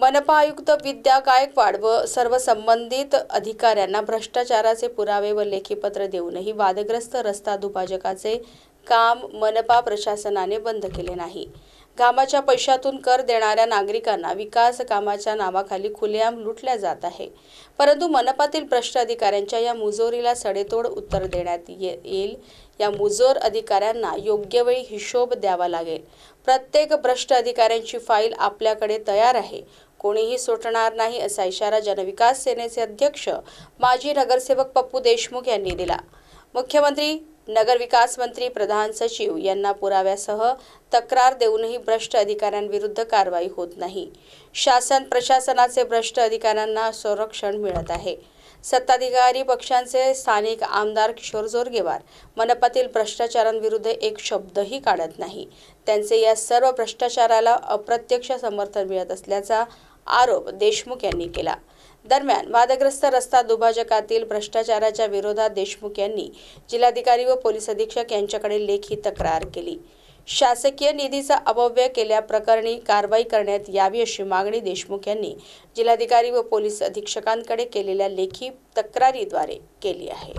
मनपा आयुक्त विद्या गायकवाड व सर्व संबंधित अधिकाऱ्यांना भ्रष्टाचाराचे पुरावे व लेखीपत्र देऊनही वादग्रस्त रस्ता दुभाजकाचे काम मनपा प्रशासनाने बंद केले नाही. घामाच्या पैशातून कर देणाऱ्या नागरिकांना विकास कामाच्या नावाखाली खुलेआम लुटल्या जात आहे. परंतु मनपातील भ्रष्ट अधिकाऱ्यांच्या या मुजोरीला सडेतोड उत्तर देण्यात येईल. या मुजोर अधिकाऱ्यांना योग्य वेळी हिशोब द्यावा लागेल. प्रत्येक भ्रष्ट अधिकाऱ्यांची फाईल आपल्याकडे तयार आहे. कोणीही सुटणार नाही असा इशारा जनविकास सेनेचे अध्यक्ष माजी नगरसेवक पप्पू देशमुख यांनी दिला. मुख्यमंत्री नगरविकास मंत्री प्रधान सचिव यांना पुराव्यासह तक्रार देऊनही भ्रष्ट अधिकाऱ्यांविरुद्ध कारवाई होत नाही. शासन प्रशासनाचे भ्रष्ट अधिकाऱ्यांना संरक्षण मिळत आहे. सत्ताधिकारी पक्षांचे स्थानिक आमदार किशोर जोरगेवार मनपातील भ्रष्टाचारांविरुद्ध एक शब्दही काढत नाही. त्यांचे या सर्व भ्रष्टाचाराला अप्रत्यक्ष समर्थन मिळत असल्याचा आरोप देशमुख यांनी केला. दरम्यान वादग्रस्त रस्ता दुभाजकातील भ्रष्टाचाराच्या विरोधात देशमुख यांनी जिल्हाधिकारी व पोलीस अधीक्षक यांच्याकडे लेखी तक्रार केली. शासकीय निधीचा अपव्यय केल्याप्रकरणी कारवाई करण्यात यावी अशी मागणी देशमुख यांनी जिल्हाधिकारी व पोलीस अधीक्षकांकडे केलेल्या लेखी तक्रारीद्वारे केली आहे.